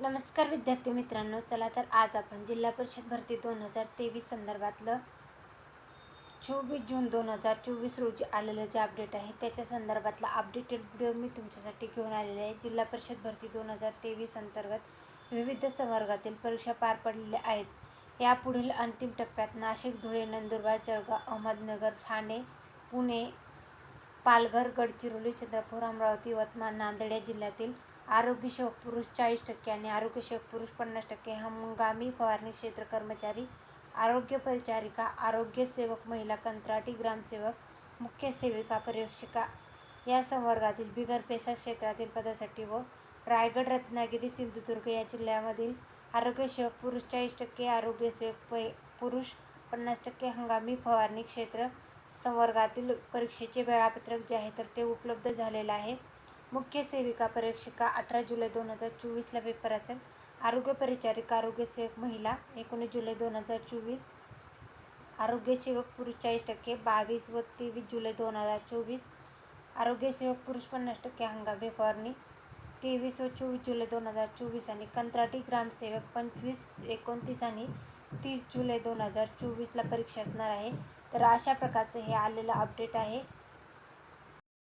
नमस्कार विद्यार्थी मित्रांनो चला तर आज आपण जिल्हा परिषद भरती दोन हजार तेवीस संदर्भातलं चोवीस जून दोन हजार चोवीस रोजी आलेलं जे अपडेट आहे त्याच्या संदर्भातला अपडेटेड व्हिडिओ मी तुमच्यासाठी घेऊन आलेले आहे. जिल्हा परिषद भरती दोन हजार तेवीस अंतर्गत विविध संवर्गातील परीक्षा पार पडलेल्या आहेत. यापुढील अंतिम टप्प्यात नाशिक धुळे नंदुरबार जळगाव अहमदनगर ठाणे पुणे पालघर गडचिरोली चंद्रपूर अमरावती यवतमाळ नांदेड या जिल्ह्यातील आरोग्यसेवक पुरुष चाळीस टक्के आणि आरोग्यसेवक पुरुष पन्नास टक्के. हंगामी फवारणी क्षेत्र कर्मचारी आरोग्य परिचारिका आरोग्य सेवक महिला कंत्राटी ग्रामसेवक मुख्य सेविका पर्यवेक्षिका. या संवर्गातील बिगर पेसा क्षेत्रातील पदासाठी व रायगड रत्नागिरी सिंधुदुर्ग या जिल्ह्यामधील आरोग्यसेवक पुरुष चाळीस टक्के आरोग्यसेवक प पै पुरुष पन्नास टक्के हंगामी फवारणी क्षेत्र संवर्गातील परीक्षेचे वेळापत्रक जे आहे तर ते उपलब्ध झालेलं आहे. मुख्य सेविका परीक्षिका अठरा जुलै दोन हजार चोवीसला पेपर असेल. आरोग्य परिचारिका आरोग्य सेवक महिला एकोणीस जुलै दोन हजार चोवीस. आरोग्य सेवक पुरुष चाळीस टक्के बावीस व तेवीस जुलै दोन हजार चोवीस. आरोग्य सेवक पुरुष पन्नास टक्के हंगामी फवारणी तेवीस व चोवीस जुलै दोन हजार चोवीस आणि कंत्राटी ग्रामसेवक पंचवीस एकोणतीस आणि तीस जुलै दोन हजार चोवीसला परीक्षा असणार आहे. तर अशा प्रकारचं हे आलेलं अपडेट आहे.